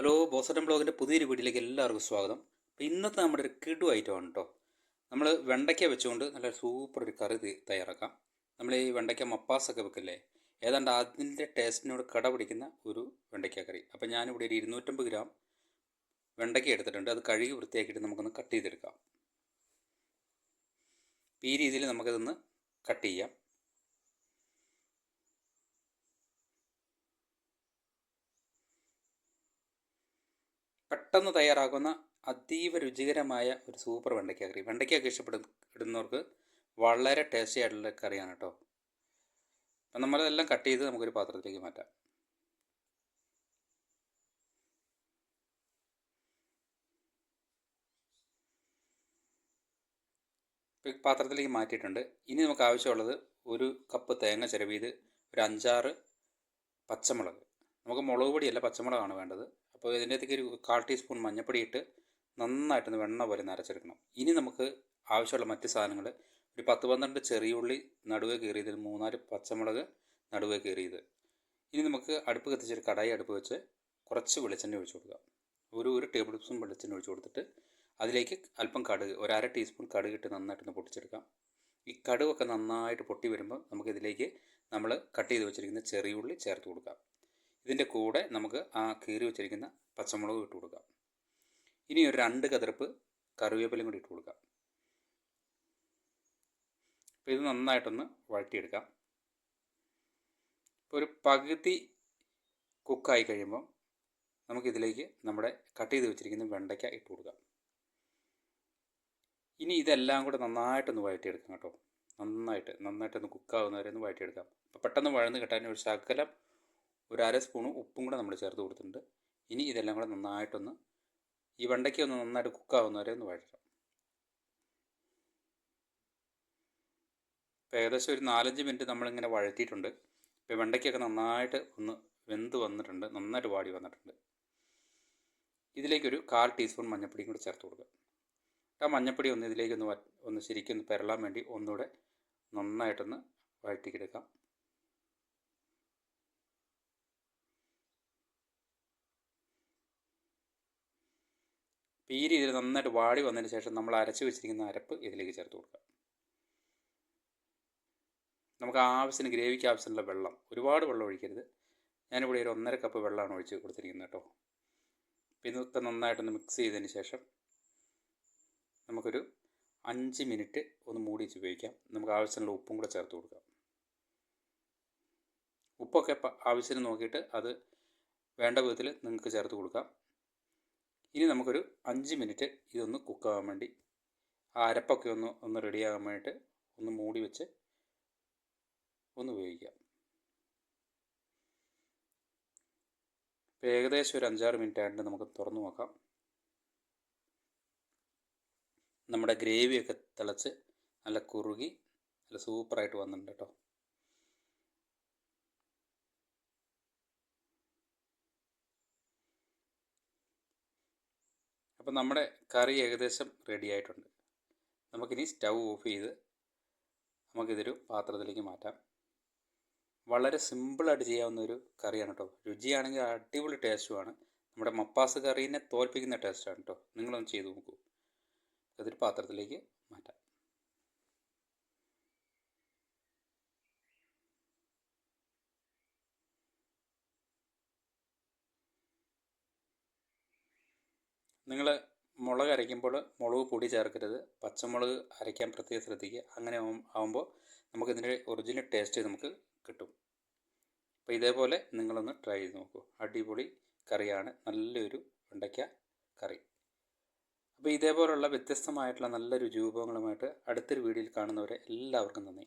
Hello ബോസറ്റം ബ്ലോഗിന്റെ പുതിയൊരു വീഡിയോയിലേക്ക് എല്ലാവർക്കും സ്വാഗതം. അപ്പോൾ ഇന്നത്തെ നമ്മുടെ ഒരു കിടു ഐറ്റമാണ് കേട്ടോ നമ്മൾ വെണ്ടയ്ക്ക വെച്ചുകൊണ്ട് നല്ല സൂപ്പർ ഒരു കറി തയ്യാറാക്കാം. നമ്മൾ ഈ വെണ്ടയ്ക്ക മപ്പാസൊക്കെ വെക്കില്ലേ? ഏതാണ്ട് അതിന്റെ ടേസ്റ്റിനോട് കടപിടിക്കുന്ന ഒരു വെണ്ടയ്ക്ക കറി. അപ്പോൾ ഞാനിവിടെ ഒരു ഇരുന്നൂറ്റമ്പത് ഗ്രാം വെണ്ടയ്ക്ക എടുത്തിട്ടുണ്ട്. അത് കഴുകി വൃത്തിയാക്കിയിട്ട് നമുക്കൊന്ന് കട്ട് ചെയ്തെടുക്കാം. ഈ രീതിയിൽ നമുക്കതൊന്ന് കട്ട് ചെയ്യാം. പെട്ടെന്ന് തയ്യാറാകുന്ന അതീവ രുചികരമായ ഒരു സൂപ്പർ വെണ്ടയ്ക്ക കറി. വെണ്ടയ്ക്കൊക്കെ ഇഷ്ടപ്പെടുന്നവർക്ക് വളരെ ടേസ്റ്റി ആയിട്ടുള്ള കറിയാണ് കേട്ടോ അപ്പം നമ്മളതെല്ലാം കട്ട് ചെയ്ത് നമുക്കൊരു പാത്രത്തിലേക്ക് മാറ്റാം. പാത്രത്തിലേക്ക് മാറ്റിയിട്ടുണ്ട്. ഇനി നമുക്ക് ആവശ്യമുള്ളത് ഒരു കപ്പ് തേങ്ങ ചിരവിയത് ഒരു അഞ്ചാറ് പച്ചമുളക്. നമുക്ക് മുളക് പൊടിയല്ല പച്ചമുളകാണ് വേണ്ടത്. അപ്പോൾ ഇതിന്റെ അകത്തേക്ക് ഒരു കാൽ ടീസ്പൂൺ മഞ്ഞൾപ്പൊടി ഇട്ട് നന്നായിട്ടൊന്ന് വെണ്ണ പോലെ നരച്ചെടുക്കണം ഇനി നമുക്ക് ആവശ്യമുള്ള മറ്റ് സാധനങ്ങൾ ഒരു പത്ത് പന്ത്രണ്ട് ചെറിയുള്ളി നടുവേ കീറിയത് ഒരു മൂന്നാൽ പച്ചമുളക് നടുവേ കീറിയത്. ഇനി നമുക്ക് അടുപ്പ് കത്തിച്ചൊരു കടായി അടുപ്പ് വെച്ച് കുറച്ച് വെളിച്ചെണ്ണ ഒഴിച്ചു കൊടുക്കുക. ഒരു ഒരു ടേബിൾ സ്പൂൺ വെളിച്ചെണ്ണ ഒഴിച്ചു കൊടുത്തിട്ട് അതിലേക്ക് അല്പം കടുക് ഒരു അര ടീസ്പൂൺ കടുക് ഇട്ട് നന്നായിട്ടൊന്ന് പൊട്ടിച്ചെടുക്കാം. ഈ കടുവൊക്കെ നന്നായിട്ട് പൊട്ടി വരുമ്പോൾ നമുക്കിതിലേക്ക് നമ്മൾ കട്ട് ചെയ്ത് വെച്ചിരിക്കുന്ന ചെറിയ ഉള്ളി ചേർത്ത് കൊടുക്കാം. ഇതിന്റെ കൂടെ നമുക്ക് ആ കീറി വെച്ചിരിക്കുന്ന പച്ചമുളക് ഇട്ട് കൊടുക്കാം. ഇനി ഒരു രണ്ട് കതിർപ്പ് കറിവേപ്പിലയും കൂടി ഇട്ട് കൊടുക്കാം. അപ്പോൾ ഇത് നന്നായിട്ടൊന്ന് വഴറ്റിയെടുക്കാം. ഇപ്പോൾ ഒരു പകുതി കുക്കായി കഴിയുമ്പം നമുക്കിതിലേക്ക് നമ്മുടെ കട്ട് ചെയ്ത് വെച്ചിരിക്കുന്ന വെണ്ടയ്ക്ക ഇട്ട് കൊടുക്കാം. ഇനി ഇതെല്ലാം കൂടെ നന്നായിട്ടൊന്ന് വഴറ്റിയെടുക്കാം കേട്ടോ. നന്നായിട്ട് നന്നായിട്ടൊന്ന് കുക്കാവുന്നവരെ ഒന്ന് വഴറ്റിയെടുക്കാം. അപ്പോൾ പെട്ടെന്ന് വഴന്ന് കിട്ടാൻ ഒരു ശകലം ഒരു അര സ്പൂണ് ഉപ്പും കൂടെ നമ്മൾ ചേർത്ത് കൊടുത്തിട്ടുണ്ട്. ഇനി ഇതെല്ലാം കൂടെ നന്നായിട്ടൊന്ന് ഈ വെണ്ടയ്ക്ക ഒന്ന് നന്നായിട്ട് കുക്കാവുന്ന വരെ ഒന്ന് വഴറ്റാം. ഇപ്പോൾ ഏകദേശം ഒരു നാലഞ്ച് മിനിറ്റ് നമ്മളിങ്ങനെ വഴറ്റിയിട്ടുണ്ട്. ഇപ്പോൾ വെണ്ടയ്ക്കൊക്കെ നന്നായിട്ട് ഒന്ന് വെന്ത് വന്നിട്ടുണ്ട്. നന്നായിട്ട് വാടി വന്നിട്ടുണ്ട്. ഇതിലേക്കൊരു കാൽ ടീസ്പൂൺ മഞ്ഞൾപ്പൊടിയും കൂടി ചേർത്ത് കൊടുക്കുക. ആ മഞ്ഞൾപ്പൊടി ഒന്ന് ഇതിലേക്കൊന്ന് ഒന്ന് ശരിക്കും ഒന്ന് പെരളാൻ വേണ്ടി ഒന്നുകൂടെ നന്നായിട്ടൊന്ന് വഴറ്റിക്കെടുക്കാം ഈ രീതിയിൽ നന്നായിട്ട് വാടി വന്നതിന് ശേഷം നമ്മൾ അരച്ച് വെച്ചിരിക്കുന്ന അരപ്പ് ഇതിലേക്ക് ചേർത്ത് കൊടുക്കുക. നമുക്ക് ആവശ്യത്തിന് ഗ്രേവിക്ക് ആവശ്യമുള്ള വെള്ളം ഒരുപാട് വെള്ളം ഒഴിക്കരുത്. ഞാനിവിടെ ഒരു ഒന്നര കപ്പ് വെള്ളമാണ് ഒഴിച്ച് കൊടുത്തിരിക്കുന്നത് കേട്ടോ. ഇതൊക്കെ നന്നായിട്ടൊന്ന് മിക്സ് ചെയ്തതിന് ശേഷം നമുക്കൊരു അഞ്ച് മിനിറ്റ് ഒന്ന് മൂടി വെച്ച് ഉപയോഗിക്കാം. നമുക്ക് ആവശ്യമുള്ള ഉപ്പും കൂടെ ചേർത്ത് കൊടുക്കാം. ഉപ്പൊക്കെ ആവശ്യത്തിന് നോക്കിയിട്ട് അത് വേണ്ട വിധത്തിൽ നിങ്ങൾക്ക് ചേർത്ത് കൊടുക്കാം. ഇനി നമുക്കൊരു അഞ്ച് മിനിറ്റ് ഇതൊന്ന് കുക്കാകാൻ വേണ്ടി ആ അരപ്പൊക്കെ ഒന്ന് ഒന്ന് റെഡിയാകാൻ വേണ്ടിയിട്ട് ഒന്ന് മൂടി വെച്ച് ഒന്ന് ഉപയോഗിക്കാം ഏകദേശം ഒരു അഞ്ചാറ് മിനിറ്റ് ആയിട്ട് നമുക്ക് തുറന്നു നോക്കാം. നമ്മുടെ ഗ്രേവിയൊക്കെ തിളച്ച് നല്ല കുറുകി നല്ല സൂപ്പറായിട്ട് വന്നിട്ടുണ്ട് കേട്ടോ. അപ്പം നമ്മുടെ കറി ഏകദേശം റെഡി ആയിട്ടുണ്ട്. നമുക്കിനി സ്റ്റൗ ഓഫ് ചെയ്ത് നമുക്കിതൊരു പാത്രത്തിലേക്ക് മാറ്റാം. വളരെ സിമ്പിളായിട്ട് ചെയ്യാവുന്ന ഒരു കറിയാണ് കേട്ടോ രുചിയാണെങ്കിൽ അടിപൊളി ടേസ്റ്റുമാണ് നമ്മുടെ മപ്പാസ് കറീനെ തോൽപ്പിക്കുന്ന ടേസ്റ്റാണ് കേട്ടോ നിങ്ങളൊന്ന് ചെയ്ത് നോക്കൂ. അതൊരു പാത്രത്തിലേക്ക് മാറ്റാം. നിങ്ങൾ മുളക് അരയ്ക്കുമ്പോൾ മുളക് പൊടി ചേർക്കരുത്. പച്ചമുളക് അരയ്ക്കാൻ പ്രത്യേകം ശ്രദ്ധിക്കുക. അങ്ങനെ ആവുമ്പോൾ നമുക്ക് ഇതിന്റെ ഒറിജിനൽ ടേസ്റ്റ് നമുക്ക് കിട്ടും. അപ്പോൾ ഇതേപോലെ നിങ്ങളൊന്ന് ട്രൈ ചെയ്ത് നോക്കൂ. അടിപൊളി കറിയാണ്. നല്ലൊരു വെണ്ടയ്ക്ക കറി. അപ്പോൾ ഇതേപോലുള്ള വ്യത്യസ്തമായിട്ടുള്ള നല്ല രുചി വിഭവങ്ങളുമായിട്ട് അടുത്തൊരു വീഡിയോയിൽ കാണുന്നവരെ എല്ലാവർക്കും നന്ദി.